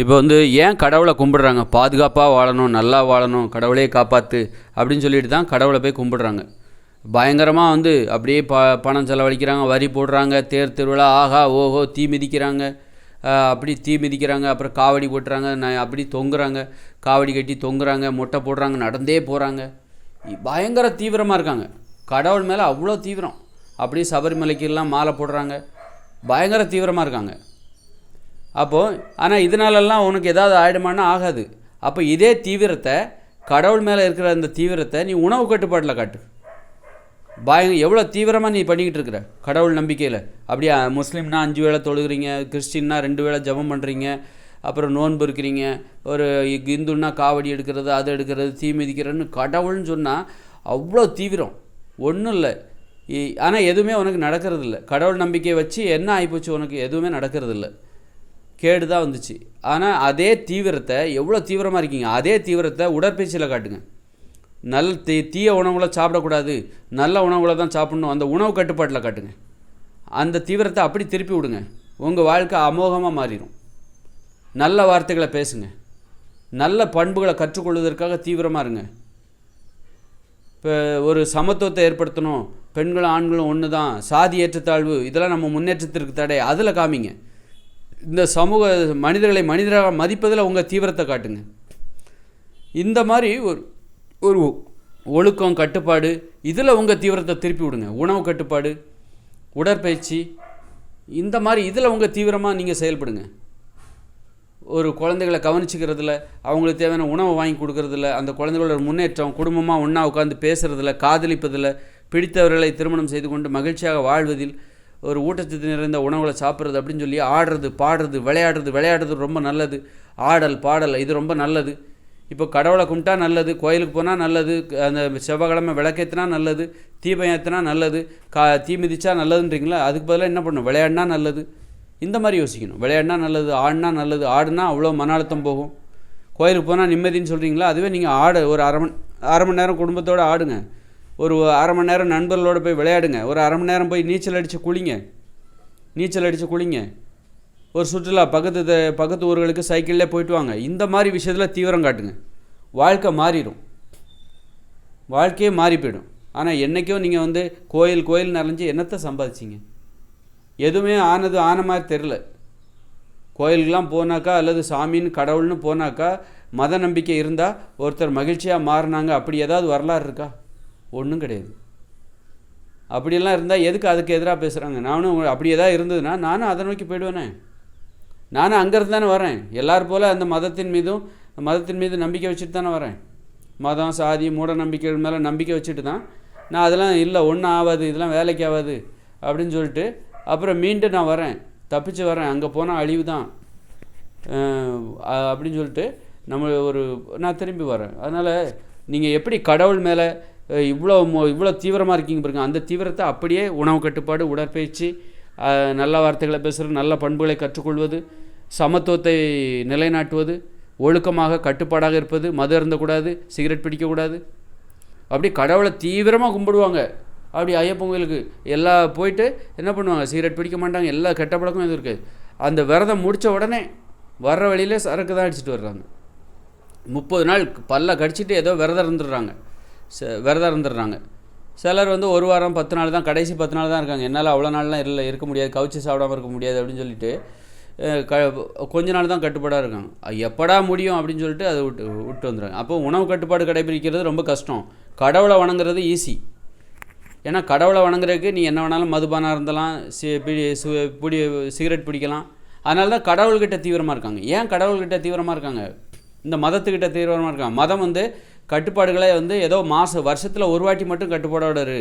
இப்போ வந்து ஏன் கடவுளை கும்பிடுறாங்க? பாதுகாப்பாக வாழணும் நல்லா வாழணும் கடவுளே காப்பாற்று அப்படின்னு சொல்லிட்டு தான் கடவுளை போய் கும்பிடுறாங்க. பயங்கரமாக வந்து அப்படியே ப பணம் செலவழிக்கிறாங்க வரி போடுறாங்க தேர் திருவிழா ஆஹா ஓஹோ தீ மிதிக்கிறாங்க. அப்படி தீ மிதிக்கிறாங்க அப்புறம் காவடி போட்டுறாங்க ந அப்படி தொங்குறாங்க. காவடி கட்டி தொங்குறாங்க மொட்டை போடுறாங்க நடந்தே போகிறாங்க பயங்கர தீவிரமாக இருக்காங்க. கடவுள் மேலே அவ்வளோ தீவிரம். அப்படியே சபரிமலைக்கெல்லாம் மாலை போடுறாங்க. பயங்கர தீவிரமாக இருக்காங்க. அப்போது ஆனால் இதனாலெல்லாம் உனக்கு ஏதாவது ஆயிடுமான்னா ஆகாது. அப்போ இதே தீவிரத்தை கடவுள் மேலே இருக்கிற அந்த தீவிரத்தை நீ உணவு கட்டுப்பாட்டில் காட்டு. பய எவ்வளோ தீவிரமாக நீ பண்ணிக்கிட்டு இருக்கிற? கடவுள் நம்பிக்கையில். அப்படியே முஸ்லீம்னா அஞ்சு வேளை தொழுகிறீங்க கிறிஸ்டின்னா ரெண்டு வேளை ஜெபம் பண்ணுறீங்க அப்புறம் நோன்பு இருக்கிறீங்க ஒரு இந்துன்னா காவடி எடுக்கிறது அது எடுக்கிறது தீ மிதிக்கிறதுன்னு கடவுள்னு சொன்னால் அவ்வளோ தீவிரம். ஒன்றும் இல்லை. ஆனால் எதுவுமே உனக்கு நடக்கிறது இல்லை. கடவுள் நம்பிக்கையை வச்சு என்ன ஆகிப்போச்சு உனக்கு? எதுவுமே நடக்கிறது இல்லை. கேடு தான் வந்துச்சு. ஆனால் அதே தீவிரத்தை எவ்வளோ தீவிரமாக இருக்கீங்க? அதே தீவிரத்தை உடற்பயிற்சியில் காட்டுங்க. நல்ல தீ தீய உணவுகளை சாப்பிடக்கூடாது. நல்ல உணவுகளை தான் சாப்பிடணும். அந்த உணவு கட்டுப்பாட்டில் காட்டுங்க. அந்த தீவிரத்தை அப்படி திருப்பி விடுங்க. உங்கள் வாழ்க்கை அமோகமாக மாறிடும் நல்ல வார்த்தைகளை பேசுங்க. நல்ல பண்புகளை கற்றுக்கொள்வதற்காக தீவிரமாக இருங்க. இப்போ ஒரு சமத்துவத்தை ஏற்படுத்தணும். பெண்களும் ஆண்களும் ஒன்று தான் சாதி ஏற்றத்தாழ்வு இதெல்லாம் நம்ம முன்னேற்றத்திற்கு தடை. அதில் காமிங்க. இந்த சமூக மனிதர்களை மனிதராக மதிப்பதில் உங்கள் தீவிரத்தை காட்டுங்க. இந்த மாதிரி ஒரு ஒரு ஒழுக்கம் கட்டுப்பாடு இதில் உங்கள் தீவிரத்தை திருப்பி விடுங்க. உணவு கட்டுப்பாடு உடற்பயிற்சி இந்த மாதிரி இதில் உங்கள் தீவிரமாக நீங்கள் செயல்படுங்க. ஒரு குழந்தைகளை கவனிச்சிக்கிறதுல அவங்களுக்கு தேவையான உணவை வாங்கி கொடுக்குறதுல அந்த குழந்தைகளோட முன்னேற்றம் குடும்பமாக ஒன்றா உட்காந்து பேசுகிறதில்ல காதலிப்பதில் பிடித்தவர்களை திருமணம் செய்து கொண்டு மகிழ்ச்சியாக வாழ்வதில் ஒரு ஊட்டச்சத்து நிறைந்த உணவுகளை சாப்பிட்றது அப்படின்னு சொல்லி ஆடுறது பாடுறது விளையாடுறது விளையாடுறது ரொம்ப நல்லது. ஆடல் பாடல் இது ரொம்ப நல்லது. இப்போ கடவுளை கும்பிட்டா நல்லது கோயிலுக்கு போனால் நல்லது அந்த செவ்வாய்க்கிழமை விளக்கேற்றினா நல்லது தீபம் ஏற்றினா நல்லது கா தீ மிதிச்சா நல்லதுன்றீங்களா? அதுக்கு பதிலாக என்ன பண்ணணும்? விளையாடினா நல்லது. இந்த மாதிரி யோசிக்கணும். விளையாடினா நல்லது ஆடினா நல்லது ஆடுனா அவ்வளோ மன அழுத்தம் போகும். கோயிலுக்கு போனால் நிம்மதின்னு சொல்கிறீங்களா அதுவே நீங்கள் ஆடு ஒரு அரை மணி அரை மணி நேரம் குடும்பத்தோடு ஆடுங்க. ஒரு அரை மணி நேரம் நண்பர்களோடு போய் விளையாடுங்க. ஒரு அரை மணி நேரம் போய் நீச்சல் அடித்து குளிங்க. நீச்சல் அடித்து குளிங்க. ஒரு சுற்றுலா பக்கத்து த- பக்கத்து ஊர்களுக்கு சைக்கிளில் போயிட்டு வாங்க. இந்த மாதிரி விஷயத்தில் தீவிரம் காட்டுங்க. வாழ்க்கை மாறிடும். வாழ்க்கையே மாறி போயிடும். ஆனால் என்றைக்கும் நீங்கள் வந்து கோயில் கோயில் நிறைஞ்சு என்னத்தை சம்பாதிச்சீங்க? எதுவுமே ஆனது ஆன மாதிரி தெரில கோயிலுக்கெலாம் போனாக்கா அல்லது சாமின்னு கடவுள்னு போனாக்கா மத நம்பிக்கை இருந்தால் ஒருத்தர் மகிழ்ச்சியாக மாறினாங்க. அப்படி ஏதாவது வரலாறு இருக்கா? ஒன்றும் கிடையாது. அப்படியெல்லாம் இருந்தால் எதுக்கு அதுக்கு எதிராக பேசுகிறாங்க நானும் அப்படி ஏதாவது இருந்ததுன்னா நானும் அதை நோக்கி போயிடுவேனே. நானும் அங்கேருந்து தானே வரேன். எல்லார் போல் அந்த மதத்தின் மீதும் மதத்தின் மீது நம்பிக்கை வச்சுட்டு தானே வரேன். மதம் சாதி மூட நம்பிக்கைகள் மேலே நம்பிக்கை வச்சுட்டு தான் நான் அதெல்லாம் இல்லை ஒன்றும் ஆகாது இதெல்லாம் வேலைக்கு ஆகாது அப்படின்னு சொல்லிட்டு அப்புறம் மீண்டும் நான் வரேன். தப்பிச்சு வரேன். அங்கே போனால் அழிவு தான். அப்படின்னு சொல்லிட்டு நம்ம ஒரு நான் திரும்பி வரேன். அதனால் நீங்கள் எப்படி கடவுள் மேலே இவ்வளோ மோ- இவ்வளோ தீவிரமாக இருக்கீங்க பாருங்க. அந்த தீவிரத்தை அப்படியே உணவு கட்டுப்பாடு உடற்பயிற்சி நல்ல வார்த்தைகளை பேசுகிறது நல்ல பண்புகளை கற்றுக்கொள்வது சமத்துவத்தை நிலைநாட்டுவது ஒழுக்கமாக கட்டுப்பாடாக இருப்பது மது அருந்தக்கூடாது சிகரெட் பிடிக்கக்கூடாது அப்படி கடவுளை தீவிரமாக கும்பிடுவாங்க. அப்படி ஐயப்பன் கோயிலுக்கு எல்லா போயிட்டு என்ன பண்ணுவாங்க? சிகரெட் பிடிக்க மாட்டாங்க. எல்லா கெட்ட பழக்கம் எதுவும் இருக்குது. அந்த விரதம் முடித்த உடனே வர்ற வழியிலே சரக்கு தான் அடிச்சிட்டு வர்றாங்க. முப்பது நாள் பல்ல கடிச்சிட்டு ஏதோ விரதம் இருந்துடுறாங்க. விரதம் இருந்துடுறாங்க. சிலர் வந்து ஒரு வாரம் பத்து நாள் தான் கடைசி பத்து நாள் தான் இருக்காங்க. என்னால் அவ்வளோ நாள்லாம் இல்லை இருக்க முடியாது கவுச்சி சாப்பிடாம இருக்க முடியாது அப்படின்னு சொல்லிட்டு க கொஞ்ச நாள் தான் கட்டுப்பாடாக இருக்காங்க. எப்படா முடியும் அப்படின்னு சொல்லிட்டு அதை விட்டு விட்டு வந்துடுறாங்க. அப்போ உணவு கட்டுப்பாடு கடைபிடிக்கிறது ரொம்ப கஷ்டம். கடவுளை வணங்குறது ஈஸி ஏன்னா கடவுளை வணங்குறதுக்கு நீ என்ன வேணாலும் மதுபானம் இருந்தலாம் சி பிடி சு பிடி சிகரெட் பிடிக்கலாம். அதனால தான் கடவுள்கிட்ட தீவிரமாக இருக்காங்க. ஏன் கடவுள்கிட்ட தீவிரமாக இருக்காங்க? இந்த மதத்துக்கிட்ட தீவிரமாக இருக்காங்க. மதம் வந்து கட்டுப்பாடுகளை வந்து ஏதோ மாதம் வருஷத்தில் ஒரு வாட்டி மட்டும் கட்டுப்பாடோட இரு.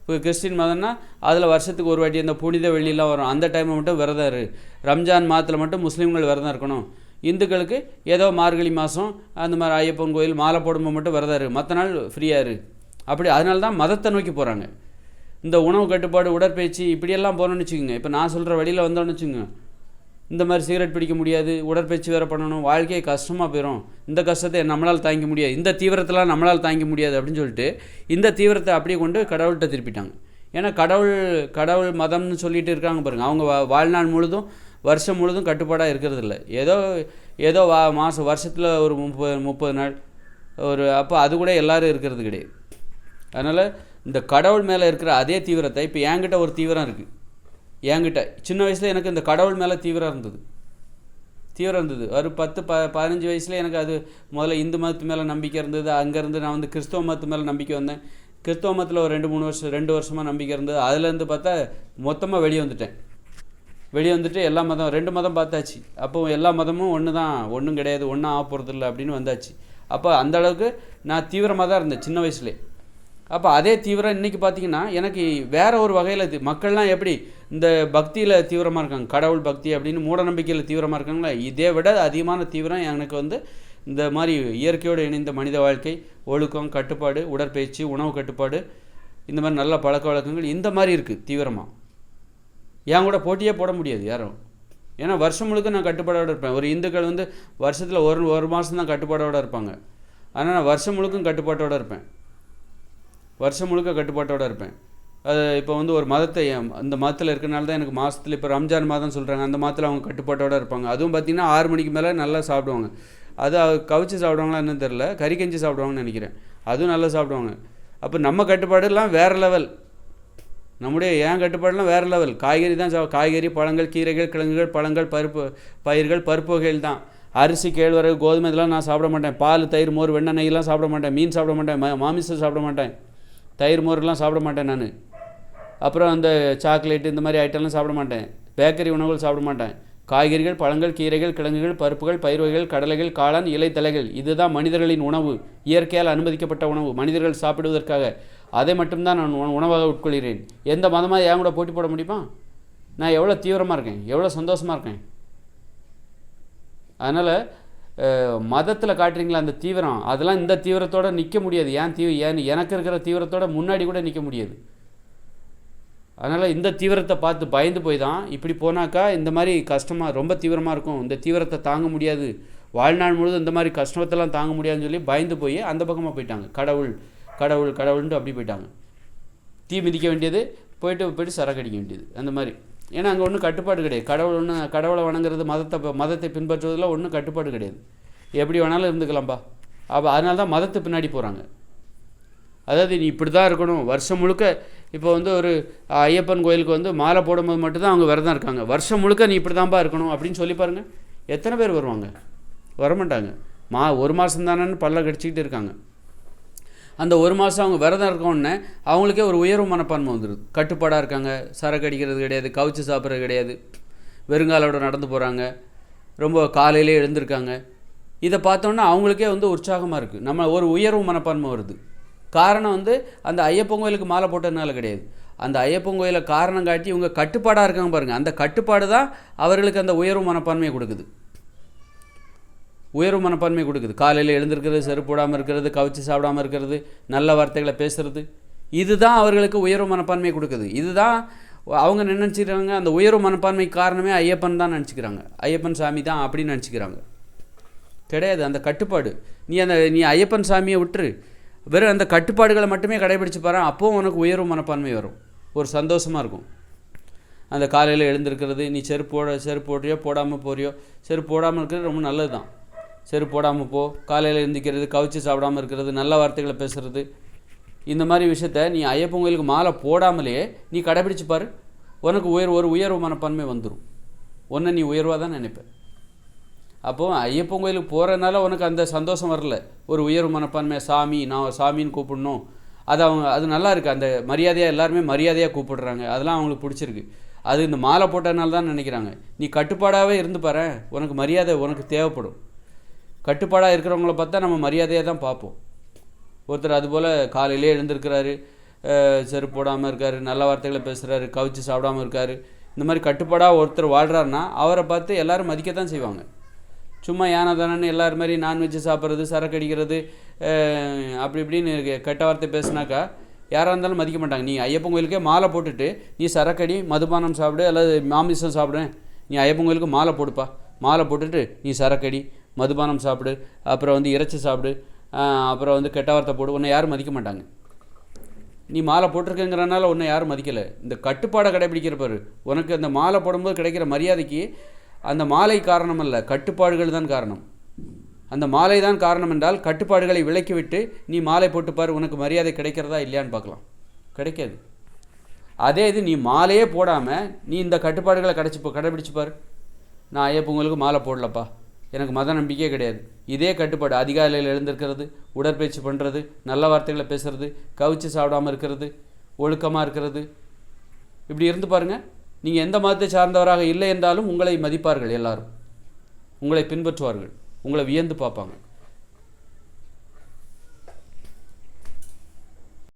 இப்போ கிறிஸ்டின் மதம்னா அதில் வருஷத்துக்கு ஒரு வாட்டி இந்த புனித வெளியெலாம் வரும். அந்த டைமில் மட்டும் விரதம் இரு. ரம்ஜான் மாதத்தில் மட்டும் முஸ்லீம்கள் விரதம் இருக்கணும். இந்துக்களுக்கு ஏதோ மார்கழி மாதம் அந்த மாதிரி ஐயப்பன் கோயில் மாலை போடும்போது மட்டும் விரதம் இரு. மற்ற நாள் ஃப்ரீயாக இரு. அப்படி அதனால தான் மதத்தை நோக்கி போகிறாங்க இந்த உணவு கட்டுப்பாடு உடற்பயிற்சி இப்படியெல்லாம் போகணும்னு வச்சுக்கோங்க. இப்போ நான் சொல்கிற வழியில் வந்தோன்னு வச்சுக்கோங்க. இந்த மாதிரி சிகரெட் பிடிக்க முடியாது உடற்பயிற்சி வேறு பண்ணணும் வாழ்க்கையை கஷ்டமாக போயிடும் இந்த கஷ்டத்தை நம்மளால் தாங்கிக்க முடியாது. இந்த தீவிரத்தெலாம் நம்மளால் தாங்கிக்க முடியாது அப்படின்னு சொல்லிட்டு இந்த தீவிரத்தை அப்படியே கொண்டு கடவுள்கிட்ட திருப்பிட்டாங்க. ஏன்னா கடவுள் கடவுள் மதம்னு சொல்லிட்டு இருக்காங்க பாருங்கள் அவங்க வா- வாழ்நாள் முழுதும் வருஷம் முழுதும் கட்டுப்பாடாக இருக்கிறதில்ல. ஏதோ ஏதோ வா மாதம் வருஷத்தில் ஒரு முப்பது முப்பது நாள் ஒரு அப்போ அது கூட எல்லோரும் இருக்கிறது கிடையாது. அதனால் இந்த கடவுள் மேலே இருக்கிற அதே தீவிரத்தை இப்போ என்கிட்ட ஒரு தீவிரம் இருக்குது என்கிட்ட. சின்ன வயசில் எனக்கு இந்த கடவுள் மேலே தீவிரம் இருந்தது. தீவிரம் இருந்தது. ஒரு பத்து ப பதினஞ்சு வயசில் எனக்கு அது முதல்ல இந்து மதத்து மேலே நம்பிக்கை இருந்தது. அங்கேருந்து நான் வந்து கிறிஸ்தவ மதத்து மேலே நம்பிக்கை வந்தேன். கிறிஸ்தவ மதத்தில் ஒரு ரெண்டு மூணு வருஷம் ரெண்டு வருஷமாக நம்பிக்கை இருந்தது. அதுலேருந்து பார்த்தா மொத்தமாக வெளியே வந்துட்டேன். வெளியே வந்துட்டு எல்லா மதம் ரெண்டு மதம் பார்த்தாச்சு. அப்போ எல்லா மதமும் ஒன்று தான் ஒன்றும் கிடையாது ஒன்றும் ஆக போகிறதில்ல அப்படின்னு வந்தாச்சு. அப்போ அந்த அளவுக்கு நான் தீவிரமாக தான் இருந்தேன் சின்ன வயசுலேயே. அப்போ அதே தீவிரம் இன்றைக்கி பார்த்தீங்கன்னா எனக்கு வேறு ஒரு வகையில் இது மக்கள்லாம் எப்படி இந்த பக்தியில் தீவிரமாக இருக்காங்க கடவுள் பக்தி அப்படின்னு மூட நம்பிக்கையில் தீவிரமாக இருக்காங்களா? இதே விட அதிகமான தீவிரம் எனக்கு வந்து இந்த மாதிரி இயற்கையோடு இணைந்த மனித வாழ்க்கை ஒழுக்கம் கட்டுப்பாடு உடற்பயிற்சி உணவு கட்டுப்பாடு இந்த மாதிரி நல்ல பழக்க வழக்கங்கள் இந்த மாதிரி இருக்குது தீவிரமாக என் கூட போட்டியே போட முடியாது யாரும். ஏன்னா வருஷம் முழுக்க நான் கட்டுப்பாடோடு இருப்பேன். ஒரு இந்துக்கள் வந்து வருஷத்தில் ஒரு ஒரு மாதம் தான் கட்டுப்பாடோடு இருப்பாங்க. ஆனால் நான் வருஷம் முழுக்கும் கட்டுப்பாட்டோடு இருப்பேன். வருஷம் முழுக்க கட்டுப்பாட்டோடு இருப்பேன். அது இப்போ வந்து ஒரு மதத்தை அந்த மதத்தில் இருக்கிறனால தான் எனக்கு மாதத்தில் இப்போ ரம்ஜான் மாதம் சொல்கிறாங்க அந்த மாதத்தில் அவங்க கட்டுப்பாட்டோடு இருப்பாங்க. அதுவும் பார்த்திங்கன்னா ஆறு மணிக்கு மேலே நல்லா சாப்பிடுவாங்க. அது கவிச்சு சாப்பிடுவாங்களா என்னன்னு தெரில கறி கஞ்சி சாப்பிடுவாங்கன்னு நினைக்கிறேன். அதுவும் நல்லா சாப்பிடுவாங்க. அப்போ நம்ம கட்டுப்பாடுலாம் வேறு லெவல் நம்முடைய ஏன் கட்டுப்பாடுலாம் வேறு லெவல் காய்கறி தான் சா காய்கறி பழங்கள் கீரைகள் கிழங்குகள் பழங்கள் பருப்பு பயிர்கள் பருப்பு வகைகள் தான். அரிசி கேழ்வரகு கோதுமை இதெல்லாம் நான் சாப்பிட மாட்டேன். பால் தயிர் மோர் வெண்ணெய் நெய்லாம் சாப்பிட மாட்டேன். மீன் சாப்பிட மாட்டேன். மா மாமிசம் சாப்பிட மாட்டேன். தயிர் மோர்லாம் சாப்பிட மாட்டேன் நான். அப்புறம் அந்த சாக்லேட் இந்த மாதிரி ஐட்டம்லாம் சாப்பிட மாட்டேன். பேக்கரி உணவுகள் சாப்பிட மாட்டேன். காய்கறிகள் பழங்கள் கீரைகள் கிழங்குகள் பருப்புகள் பயிர் வகைகள் கடலைகள் காளான் இலைத்தலைகள் இதுதான் மனிதர்களின் உணவு. இயற்கையால் அனுமதிக்கப்பட்ட உணவு. மனிதர்கள் சாப்பிடுவதற்காக. அதை மட்டும்தான் நான் உணவாக உட்கொள்கிறேன். எந்த மதமாக என் கூட போட்டி போட முடியுமா? நான் எவ்வளோ தீவிரமாக இருக்கேன். எவ்வளோ சந்தோஷமாக இருக்கேன். அதனால் மதத்தில் காட்டுறீங்களா அந்த தீவிரம்? அதெல்லாம் இந்த தீவிரத்தோடு நிற்க முடியாது. ஏன் தீ ஏன் எனக்கு இருக்கிற தீவிரத்தோட முன்னாடி கூட நிற்க முடியாது. அதனால் இந்த தீவிரத்தை பார்த்து பயந்து போய் தான் இப்படி போனாக்கா இந்த மாதிரி கஷ்டமாக ரொம்ப தீவிரமாக இருக்கும். இந்த தீவிரத்தை தாங்க முடியாது. வாழ்நாள் முழுதும் இந்த மாதிரி கஷ்டத்தெல்லாம் தாங்க முடியாதுன்னு சொல்லி பயந்து போய் அந்த பக்கமாக போயிட்டாங்க. கடவுள் கடவுள் கடவுள்ன்ட்டு அப்படி போயிட்டாங்க. தீ மிதிக்க வேண்டியது போயிட்டு போயிட்டு சரக்கு அடிக்க வேண்டியது. அந்த மாதிரி. ஏன்னா அங்கே ஒன்றும் கட்டுப்பாடு கிடையாது. கடவுள் ஒன்று கடவுளை வணங்குறது மதத்தை மதத்தை பின்பற்றுவதில் ஒன்றும் கட்டுப்பாடு கிடையாது. எப்படி வேணாலும் இருந்துக்கலாம்ப்பா அப்போ அதனால தான் மதத்தை பின்னாடி போகிறாங்க அதாவது நீ இப்படி தான் இருக்கணும். வருஷம் முழுக்க இப்போ வந்து ஒரு ஐயப்பன் கோயிலுக்கு வந்து மாலை போடும்போது மட்டும்தான் அவங்க விரதம் இருக்காங்க. வருஷம் முழுக்க நீ இப்படி தான்ப்பா இருக்கணும் அப்படின்னு சொல்லி பாருங்கள் எத்தனை பேர் வருவாங்க? வரமாட்டாங்க. மா ஒரு மாதம் தானேன்னு பல்ல கடிச்சிக்கிட்டு இருக்காங்க. அந்த ஒரு மாதம் அவங்க விரதம் இருக்கோன்னே அவங்களுக்கே ஒரு உயர்வு மனப்பான்மை வந்துடுது கட்டுப்பாடாக இருக்காங்க சரக்கு அடிக்கிறது கிடையாது கவிச்சு சாப்பிட்றது கிடையாது வெறுங்காலோட நடந்து போகிறாங்க ரொம்ப காலையிலே எழுந்திருக்காங்க. இதை பார்த்தோன்னா அவங்களுக்கே வந்து உற்சாகமாக இருக்குது நம்ம ஒரு உயர்வு மனப்பான்மை வருது. காரணம் வந்து அந்த ஐயப்பன் கோயிலுக்கு மாலை போட்டதுனால கிடையாது. அந்த ஐயப்பன் கோயிலை காரணம் காட்டி இவங்க கட்டுப்பாடாக இருக்காங்க பாருங்கள் அந்த கட்டுப்பாடு தான் அவர்களுக்கு அந்த உயர்வு மனப்பான்மையை கொடுக்குது. உயர்வு மனப்பான்மை கொடுக்குது. காலையில் எழுந்திருக்கிறது செருப்பு போடாமல் இருக்கிறது கவிச்சு சாப்பிடாம இருக்கிறது நல்ல வார்த்தைகளை பேசுறது. இதுதான் அவர்களுக்கு உயர்வு மனப்பான்மை கொடுக்குது. இதுதான் அவங்க நினச்சிக்கிறாங்க? அந்த உயர்வு மனப்பான்மை காரணமே ஐயப்பன் தான் நினச்சிக்கிறாங்க. ஐயப்பன் சாமி தான் அப்படின்னு நினச்சிக்கிறாங்க. கிடையாது. அந்த கட்டுப்பாடு. நீ அந்த நீ ஐயப்பன் சாமியை விட்டுரு. வெறும் அந்த கட்டுப்பாடுகளை மட்டுமே கடைபிடிச்சு பாரு. அப்போவும் உனக்கு உயர்வு மனப்பான்மை வரும். ஒரு சந்தோஷமாக இருக்கும். அந்த காலையில் எழுந்திருக்கிறது நீ செருப்பு போட செருப்பு போடுறியோ போடாமல் போறியோ செருப்பு போடாமல் இருக்கிறது ரொம்ப நல்லது தான் செருப்பு போடாமல் போ. காலையில் எழுந்திக்கிறது கவிச்சு சாப்பிடாம இருக்கிறது நல்ல வார்த்தைகளை பேசுகிறது இந்த மாதிரி விஷயத்த நீ ஐயப்பன் கோயிலுக்கு மாலை போடாமலே நீ கடைபிடிச்சு பாரு. உனக்கு உயர் ஒரு உயர்வு மனப்பான்மை வந்துடும் ஒன்றை நீ உயர்வாக தான் நினைப்பேன். அப்போது ஐயப்பன் கோயிலுக்கு போகிறனால உனக்கு அந்த சந்தோஷம் வரல. ஒரு உயர்வு மனப்பான்மை சாமி நான் சாமின்னு கூப்பிடணும். அது அவங்க அது நல்லா இருக்குது அந்த மரியாதையாக எல்லாருமே மரியாதையாக கூப்பிடுறாங்க. அதெல்லாம் அவங்களுக்கு பிடிச்சிருக்கு. அது இந்த மாலை போட்டதுனால தான் நினைக்கிறாங்க. நீ கட்டுப்பாடாகவே இருந்து பாரு உனக்கு மரியாதை உனக்கு தேவைப்படும். கட்டுப்பாடாக இருக்கிறவங்கள பார்த்தா நம்ம மரியாதையாக தான் பார்ப்போம். ஒருத்தர் அதுபோல் காலையிலே எழுந்திருக்கிறாரு செருப்பு போடாமல் இருக்காரு நல்ல வார்த்தைகளை பேசுகிறாரு கவிச்சு சாப்பிடாம இருக்காரு. இந்த மாதிரி கட்டுப்பாடாக ஒருத்தர் வாழ்கிறாருன்னா அவரை பார்த்து எல்லாரும் மதிக்க தான் செய்வாங்க. சும்மா யானை தானன்னு எல்லார் மாதிரி நான்வெஜ் சாப்பிட்றது சரக்கு அடிக்கிறது அப்படி இப்படின்னு கெட்ட வார்த்தை பேசுனாக்கா யாராக இருந்தாலும் மதிக்க மாட்டாங்க. நீ ஐயப்பன் கோயிலுக்கே மாலை போட்டுட்டு நீ சரக்கடி மதுபானம் சாப்பிடு அல்லது மாமிசம் சாப்பிடு நீ ஐயப்பன் கோயிலுக்கு மாலை போடுப்பா. மாலை போட்டுட்டு நீ சரக்கடி மதுபானம் சாப்பிடு அப்புறம் வந்து இறைச்சி சாப்பிடு அப்புறம் வந்து கெட்ட வார்த்தை போடு உன்னை யாரும் மதிக்க மாட்டாங்க. நீ மாலை போட்டிருக்கங்கிறனால உன்னை யாரும் மதிக்கலை. இந்த கட்டுப்பாடை கடைபிடிக்கிறப்பாரு உனக்கு அந்த மாலை போடும்போது கிடைக்கிற மரியாதைக்கு அந்த மாலை காரணம் அல்ல கட்டுப்பாடுகள் தான் காரணம். அந்த மாலை தான் காரணம் என்றால் கட்டுப்பாடுகளை விலக்கிவிட்டு நீ மாலை போட்டுப்பார் உனக்கு மரியாதை கிடைக்கிறதா இல்லையான்னு பார்க்கலாம். கிடைக்காது. அதே இது நீ மாலையே போடாமல் நீ இந்த கட்டுப்பாடுகளை கடைச்சி கடைபிடிச்சுப்பார் பார். நான் ஐயப்பங்களுக்கு மாலை போடலப்பா. எனக்கு மத நம்பிக்கையே கிடையாது. இதே கட்டுப்பாடு அதிகாலையில் எழுந்திருக்கிறது உடற்பயிற்சி பண்ணுறது நல்ல வார்த்தைகளை பேசுகிறது கவிச்சு சாப்பிடாம இருக்கிறது ஒழுக்கமாக இருக்கிறது. இப்படி இருந்து பாருங்கள் நீங்கள் எந்த மதத்தை சார்ந்தவராக இல்லை என்றாலும் உங்களை மதிப்பார்கள் எல்லாரும். உங்களை பின்பற்றுவார்கள். உங்களை வியந்து பார்ப்பாங்க.